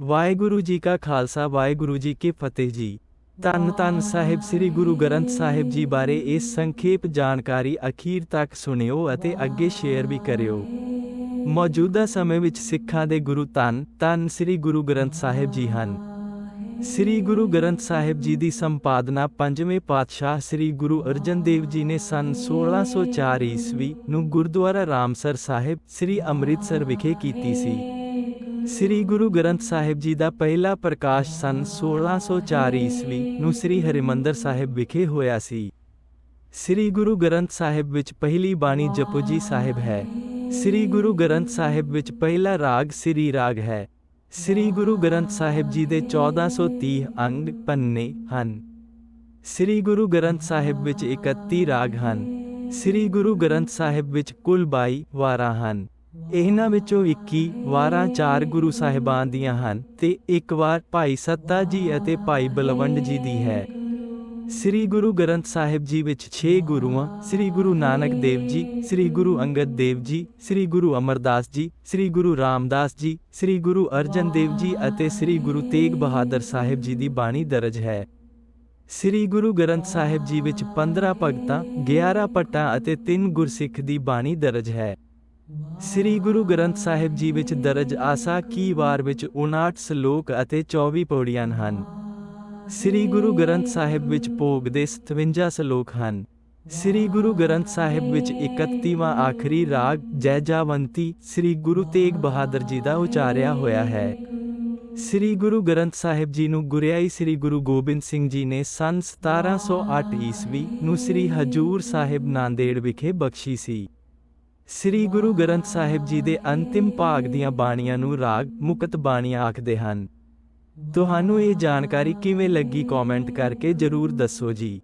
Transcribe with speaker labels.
Speaker 1: ਵਾਹਿਗੁਰੂ ਜੀ ਕਾ ਖਾਲਸਾ, ਵਾਹਿਗੁਰੂ ਜੀ ਕੀ ਫਤਿਹ ਜੀ। ਧੰਨ ਧੰਨ ਸਾਹਿਬ ਸ੍ਰੀ ਗੁਰੂ ਗ੍ਰੰਥ ਸਾਹਿਬ ਜੀ ਬਾਰੇ ਇਹ ਸੰਖੇਪ ਜਾਣਕਾਰੀ ਅਖੀਰ ਤੱਕ ਸੁਣਿਓ ਅਤੇ ਅੱਗੇ ਸ਼ੇਅਰ ਵੀ ਕਰਿਓ। ਮੌਜੂਦਾ ਸਮੇਂ ਵਿੱਚ ਸਿੱਖਾਂ ਦੇ ਗੁਰੂ ਧੰਨ ਧੰਨ ਸ੍ਰੀ ਗੁਰੂ ਗ੍ਰੰਥ ਸਾਹਿਬ ਜੀ ਹਨ। ਸ੍ਰੀ ਗੁਰੂ ਗ੍ਰੰਥ ਸਾਹਿਬ ਜੀ ਦੀ ਸੰਪਾਦਨਾ ਪੰਜਵੇਂ ਪਾਤਸ਼ਾਹ ਸ੍ਰੀ ਗੁਰੂ ਅਰਜਨ ਦੇਵ ਜੀ ਨੇ ਸਨ 1604 ਈਸਵੀ ਨੂੰ ਗੁਰਦੁਆਰਾ ਰਾਮਸਰ ਸਾਹਿਬ ਸ੍ਰੀ ਅੰਮ੍ਰਿਤਸਰ ਵਿਖੇ ਕੀਤੀ ਸੀ। ਸ੍ਰੀ ਗੁਰੂ ਗ੍ਰੰਥ ਸਾਹਿਬ ਜੀ ਦਾ ਪਹਿਲਾ ਪ੍ਰਕਾਸ਼ ਸਨ 1604 ਈਸਵੀ ਨੂੰ ਸ੍ਰੀ ਹਰਿਮੰਦਰ ਸਾਹਿਬ ਵਿਖੇ ਹੋਇਆ ਸੀ। ਸ੍ਰੀ ਗੁਰੂ ਗ੍ਰੰਥ ਸਾਹਿਬ ਵਿੱਚ ਪਹਿਲੀ ਬਾਣੀ ਜਪੁਜੀ ਸਾਹਿਬ ਹੈ। ਸ੍ਰੀ ਗੁਰੂ ਗ੍ਰੰਥ ਸਾਹਿਬ ਵਿੱਚ ਪਹਿਲਾ ਰਾਗ ਸ੍ਰੀ ਰਾਗ ਹੈ। ਸ੍ਰੀ ਗੁਰੂ ਗ੍ਰੰਥ ਸਾਹਿਬ ਜੀ ਦੇ 1430 ਅੰਗ ਪੰਨੇ ਹਨ। ਸ੍ਰੀ ਗੁਰੂ ਗ੍ਰੰਥ ਸਾਹਿਬ ਵਿੱਚ 31 ਰਾਗ ਹਨ। ਸ੍ਰੀ ਗੁਰੂ ਗ੍ਰੰਥ ਸਾਹਿਬ ਵਿੱਚ ਕੁੱਲ 22 ਵਾਰਾਂ ਹਨ। ਇਹਨਾਂ ਵਿੱਚੋਂ 21 ਵਾਰਾਂ ਚਾਰ ਗੁਰੂ ਸਾਹਿਬਾਨ ਦੀਆਂ ਹਨ ਤੇ ਇੱਕ ਵਾਰ ਭਾਈ ਸੱਤਾ ਜੀ ਅਤੇ ਭਾਈ ਬਲਵੰਡ ਜੀ ਦੀ ਹੈ। ਸ੍ਰੀ ਗੁਰੂ ਗ੍ਰੰਥ ਸਾਹਿਬ ਜੀ ਵਿੱਚ 6 ਗੁਰੂਆਂ, ਸ੍ਰੀ ਗੁਰੂ ਨਾਨਕ ਦੇਵ ਜੀ, ਸ੍ਰੀ ਗੁਰੂ ਅੰਗਦ ਦੇਵ ਜੀ, ਸ੍ਰੀ ਗੁਰੂ ਅਮਰਦਾਸ ਜੀ, ਸ੍ਰੀ ਗੁਰੂ ਰਾਮਦਾਸ ਜੀ, ਸ੍ਰੀ ਗੁਰੂ ਅਰਜਨ ਦੇਵ ਜੀ ਅਤੇ ਸ੍ਰੀ ਗੁਰੂ ਤੇਗ ਬਹਾਦਰ ਸਾਹਿਬ ਜੀ ਦੀ ਬਾਣੀ ਦਰਜ ਹੈ। ਸ੍ਰੀ ਗੁਰੂ ਗ੍ਰੰਥ ਸਾਹਿਬ ਜੀ ਵਿੱਚ 15 ਭਗਤਾਂ 11 ਪੱਟਾਂ ਅਤੇ 3 ਗੁਰਸਿੱਖ ਦੀ ਬਾਣੀ ਦਰਜ ਹੈ। ਸ੍ਰੀ ਗੁਰੂ ਗ੍ਰੰਥ ਸਾਹਿਬ ਜੀ ਵਿੱਚ ਦਰਜ ਆਸਾ ਕੀ ਵਾਰ ਵਿੱਚ 59 ਸ਼ਲੋਕ ਅਤੇ 24 ਪੌੜੀਆਂ ਹਨ। ਸ੍ਰੀ ਗੁਰੂ ਗ੍ਰੰਥ ਸਾਹਿਬ ਵਿੱਚ ਭੋਗ ਦੇ 57 ਸ਼ਲੋਕ ਹਨ। ਸ੍ਰੀ ਗੁਰੂ ਗ੍ਰੰਥ ਸਾਹਿਬ ਵਿੱਚ 31ਵਾਂ ਆਖਰੀ ਰਾਗ ਜੈਜਾਵੰਤੀ ਸ੍ਰੀ ਗੁਰੂ ਤੇਗ ਬਹਾਦਰ ਜੀ ਦਾ ਉਚਾਰਿਆ ਹੋਇਆ ਹੈ। ਸ੍ਰੀ ਗੁਰੂ ਗ੍ਰੰਥ ਸਾਹਿਬ ਜੀ ਨੂੰ ਗੁਰਿਆਈ ਸ੍ਰੀ ਗੁਰੂ ਗੋਬਿੰਦ ਸਿੰਘ ਜੀ ਨੇ ਸੰਨ 1708 ਈਸਵੀ ਨੂੰ ਸ੍ਰੀ ਹਜੂਰ ਸਾਹਿਬ ਨਾਂਦੇੜ ਵਿਖੇ ਬਖਸ਼ੀ ਸੀ। ਸ੍ਰੀ ਗੁਰੂ ਗ੍ਰੰਥ ਸਾਹਿਬ ਜੀ ਦੇ ਅੰਤਿਮ ਭਾਗ ਦੀਆਂ ਬਾਣੀਆਂ ਨੂੰ ਰਾਗ ਮੁਕਤ ਬਾਣੀਆਂ ਆਖਦੇ ਹਨ। ਤੁਹਾਨੂੰ ਇਹ ਜਾਣਕਾਰੀ ਕਿਵੇਂ ਲੱਗੀ ਕਮੈਂਟ ਕਰਕੇ ਜਰੂਰ ਦੱਸੋ ਜੀ।